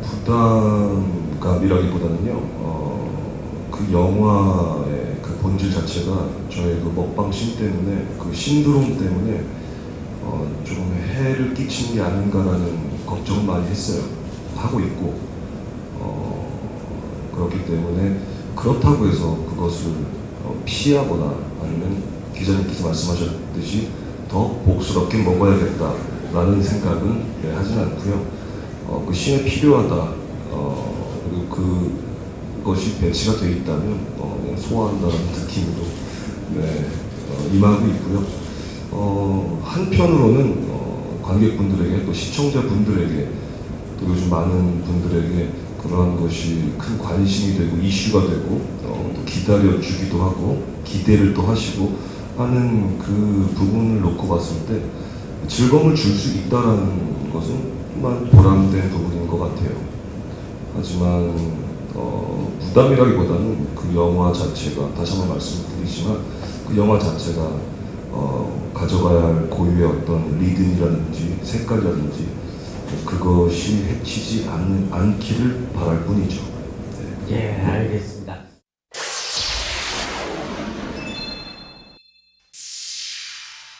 부담감이라기보다는요, 어, 그 영화의 그 본질 자체가 저의 그 먹방 씬 때문에 그 신드롬 때문에 어, 조금 해를 끼친 게 아닌가라는 걱정을 많이 했어요. 하고 있고 어, 그렇기 때문에 그렇다고 해서 그것을 어, 피하거나 아니면 기자님께서 말씀하셨듯이 더 복스럽게 먹어야겠다 라는 생각은 네, 하진 않고요. 어, 그 시에 필요하다. 어, 그리고 그것이 배치가 되어 있다면 어, 소화한다는 느낌으로 네, 어, 임하고 있고요. 어, 한편으로는 어, 관객분들에게 또 시청자분들에게 또 요즘 많은 분들에게 그러한 것이 큰 관심이 되고 이슈가 되고 어, 또 기다려주기도 하고 기대를 또 하시고 하는 그 부분을 놓고 봤을 때 즐거움을 줄 수 있다라는 것은 정말 보람된 부분인 것 같아요. 하지만 어, 부담이라기보다는 그 영화 자체가 다시 한번 말씀드리지만 그 영화 자체가 어, 가져가야 할 고유의 어떤 리듬이라든지 색깔이라든지 그것이 해치지 않, 않기를 바랄 뿐이죠. 예, 알겠습니다.